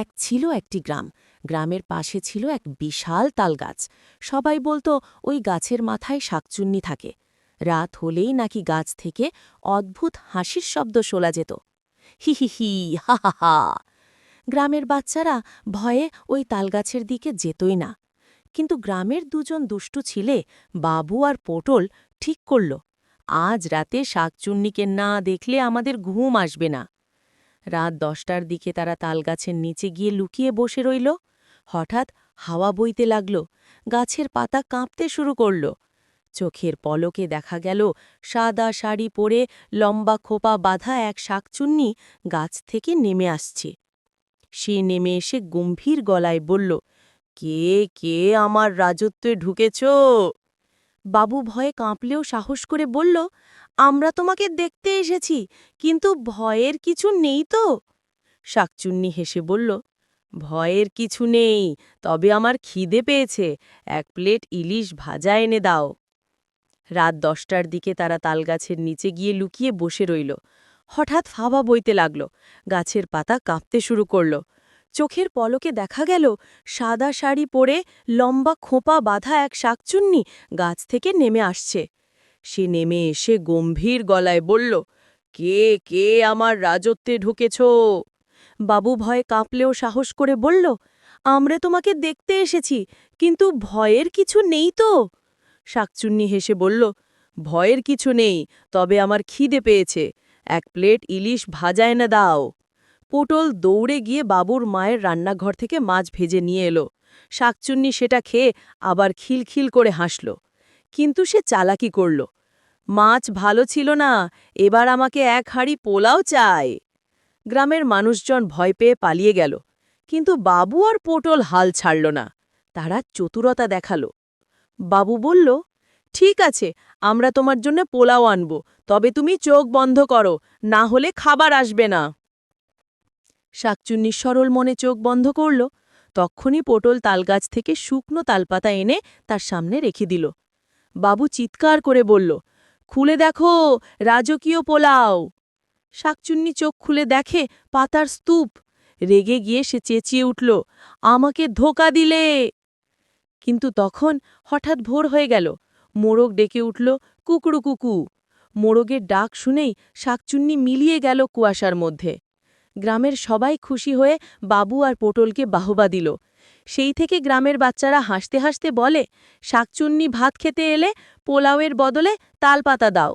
এক ছিল একটি গ্রাম। গ্রামের পাশে ছিল এক বিশাল তালগাছ। সবাই বলতো, ওই গাছের মাথায় শাকচুন্নি থাকে। রাত হলেই নাকি গাছ থেকে অদ্ভুত হাসির শব্দ শোলা যেত। হি হি হি, হা হা হা। গ্রামের বাচ্চারা ভয়ে ওই তালগাছের দিকে যেতই না। কিন্তু গ্রামের দুজন দুষ্টু ছিলে, বাবু আর পটল, ঠিক করল, আজ রাতে শাকচুন্নিকে না দেখলে আমাদের ঘুম আসবে না। রাত দশটার দিকে তারা তালগাছের নিচে গিয়ে লুকিয়ে বসে রইল। হঠাৎ হাওয়া বইতে লাগল, গাছের পাতা কাঁপতে শুরু করল। চোখের পলকে দেখা গেল, সাদা শাড়ি পরে লম্বা খোপা বাঁধা এক শাকচুন্নি গাছ থেকে নেমে আসছে। সে নেমে এসে গম্ভীর গলায় বলল, কে কে আমার রাজত্বে ঢুকেছ? বাবু ভয়ে কাঁপলেও সাহস করে বলল, আমরা তোমাকে দেখতে এসেছি, কিন্তু ভয়ের কিছু নেই তো? শাকচুন্নি হেসে বলল, ভয়ের কিছু নেই, তবে আমার খিদে পেয়েছে, এক প্লেট ইলিশ ভাজা এনে দাও। রাত দশটার দিকে তারা তালগাছের নিচে গিয়ে লুকিয়ে বসে রইল। হঠাৎ ফাবা বইতে লাগল, গাছের পাতা কাঁপতে শুরু করল। চোখের পলকে দেখা গেল, সাদা শাড়ি পরে লম্বা খোঁপা বাঁধা এক শাকচুন্নি গাছ থেকে নেমে আসছে। সে নেমে এসে গম্ভীর গলায় বলল, কে কে আমার রাজত্বে ঢুকেছ? বাবু ভয়ে কাঁপলেও সাহস করে বলল, আমরা তোমাকে দেখতে এসেছি, কিন্তু ভয়ের কিছু নেই তো? শাকচুন্নি হেসে বলল, ভয়ের কিছু নেই, তবে আমার খিদে পেয়েছে। এক প্লেট ইলিশ ভাজা এনে দাও। পটল দৌড়ে গিয়ে বাবুর মায়ের রান্নাঘর থেকে মাছ ভেজে নিয়ে এলো। শাকচুন্নি সেটা খেয়ে আবার খিলখিল করে হাসল। কিন্তু সে চালাকি করল। মাছ ভালো ছিল না, এবার আমাকে এক হাঁড়ি পোলাও চাই। গ্রামের মানুষজন ভয় পেয়ে পালিয়ে গেল। কিন্তু বাবু আর পটল হাল ছাড়ল না। তারা চতুরতা দেখাল। বাবু বলল, ঠিক আছে, আমরা তোমার জন্য পোলাও আনব, তবে তুমি চোখ বন্ধ করো, না হলে খাবার আসবে না। শাকচুন্নি সরল মনে চোখ বন্ধ করল। তক্ষুনি পটল তালগাছ থেকে শুকনো তালপাতা এনে তার সামনে রেখে দিল। বাবু চিৎকার করে বলল, খুলে দেখো, রাজকীয় পোলাও! শাকচুন্নি চোখ খুলে দেখে পাতার স্তূপ। রেগে গিয়ে সে চেঁচিয়ে উঠল, আমাকে ধোকা দিলে! কিন্তু তখন হঠাৎ ভোর হয়ে গেল। মোরগ ডেকে উঠল, কুকুরু, কুকু! মোরগের ডাক শুনেই শাকচুন্নি মিলিয়ে গেল কুয়াশার মধ্যে। গ্রামের সবাই খুশি হয়ে বাবু আর পটলকে বাহবা দিল। সেই থেকে গ্রামের বাচ্চারা হাসতে হাসতে বলে, শাকচুন্নি ভাত খেতে এলে পোলাওয়ের বদলে তালপাতা দাও।